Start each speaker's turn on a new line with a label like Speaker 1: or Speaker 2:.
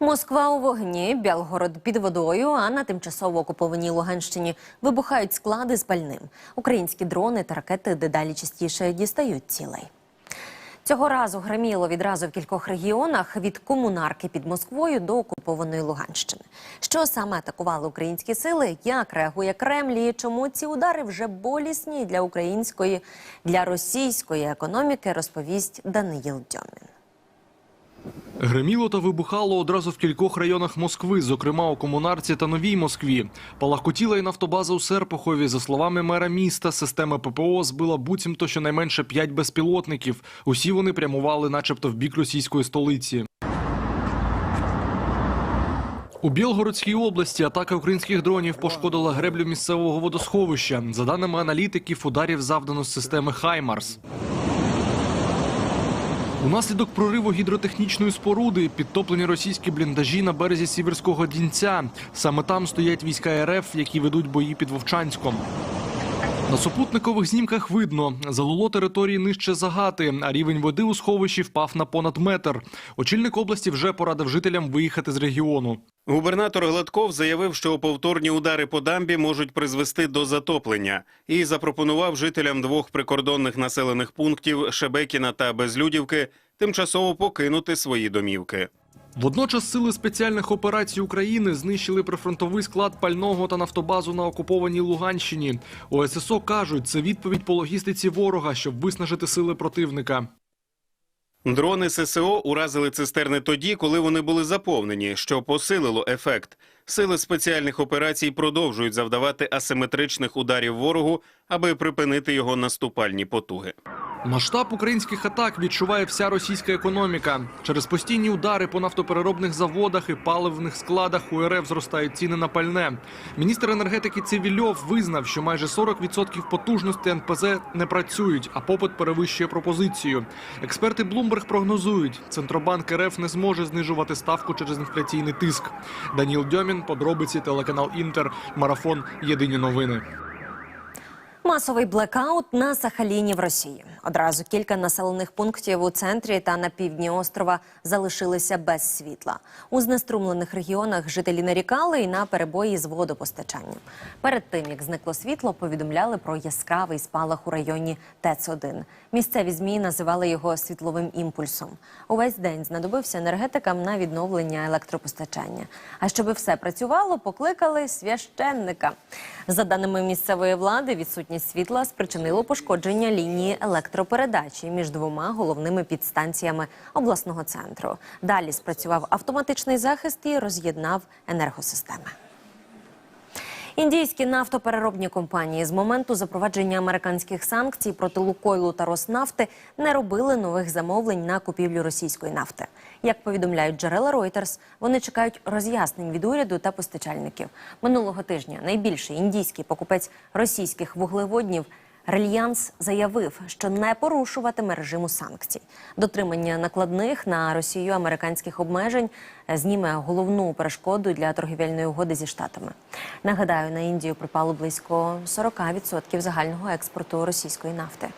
Speaker 1: Москва у вогні, Білгород під водою, а на тимчасово окупованій Луганщині вибухають склади з пальним. Українські дрони та ракети дедалі частіше дістають цілей. Цього разу гриміло відразу в кількох регіонах від комунарки під Москвою до окупованої Луганщини. Що саме атакували українські сили? Як реагує Кремль і чому ці удари вже болісні для української, для російської економіки, розповість Даниїл Дьомін.
Speaker 2: Гриміло та вибухало одразу в кількох районах Москви, зокрема у Комунарці та Новій Москві. Палахкотіла й нафтобаза у Серпухові. За словами мера міста, система ППО збила буцімто щонайменше п'ять безпілотників. Усі вони прямували, начебто, в бік російської столиці. У Білгородській області атака українських дронів пошкодила греблю місцевого водосховища. За даними аналітиків, ударів завдано з системи Хаймарс. Унаслідок прориву гідротехнічної споруди підтоплені російські бліндажі на березі Сіверського Дінця. Саме там стоять війська РФ, які ведуть бої під Вовчанськом. На супутникових знімках видно, залило території нижче загати, а рівень води у сховищі впав на понад метр. Очільник області вже порадив жителям виїхати з регіону.
Speaker 3: Губернатор Гладков заявив, що повторні удари по дамбі можуть призвести до затоплення, і запропонував жителям двох прикордонних населених пунктів Шебекіна та Безлюдівки тимчасово покинути свої домівки.
Speaker 2: Водночас сили спеціальних операцій України знищили прифронтовий склад пального та нафтобазу на окупованій Луганщині. У ССО кажуть, це відповідь по логістиці ворога, щоб виснажити сили противника.
Speaker 3: Дрони ССО уразили цистерни тоді, коли вони були заповнені, що посилило ефект. Сили спеціальних операцій продовжують завдавати асиметричних ударів ворогу, аби припинити його наступальні потуги.
Speaker 2: Масштаб українських атак відчуває вся російська економіка. Через постійні удари по нафтопереробних заводах і паливних складах у РФ зростають ціни на пальне. Міністр енергетики Цивільов визнав, що майже 40% потужності НПЗ не працюють, а попит перевищує пропозицію. Експерти Bloomberg прогнозують, центробанк РФ не зможе знижувати ставку через інфляційний тиск. Даніл Дьомін, подробиці, телеканал Інтер, марафон. Єдині новини.
Speaker 1: Масовий блекаут на Сахаліні в Росії. Одразу кілька населених пунктів у центрі та на півдні острова залишилися без світла. У знеструмлених регіонах жителі нарікали і на перебої з водопостачанням. Перед тим як зникло світло, повідомляли про яскравий спалах у районі ТЕЦ-1. Місцеві змі називали його світловим імпульсом. Увесь день знадобився енергетикам на відновлення електропостачання. А щоби все працювало, покликали священника. За даними місцевої влади, відсутність світла спричинило пошкодження лінії електропередачі між двома головними підстанціями обласного центру. Далі спрацював автоматичний захист і роз'єднав енергосистеми. Індійські нафтопереробні компанії з моменту запровадження американських санкцій проти Лукойлу та Роснафти не робили нових замовлень на купівлю російської нафти. Як повідомляють джерела Reuters, вони чекають роз'яснень від уряду та постачальників. Минулого тижня найбільший індійський покупець російських вуглеводнів Рельянс заявив, що не порушуватиме режиму санкцій. Дотримання накладних на Росію американських обмежень зніме головну перешкоду для торгівельної угоди зі штатами. Нагадаю, на Індію припало близько 40% загального експорту російської нафти.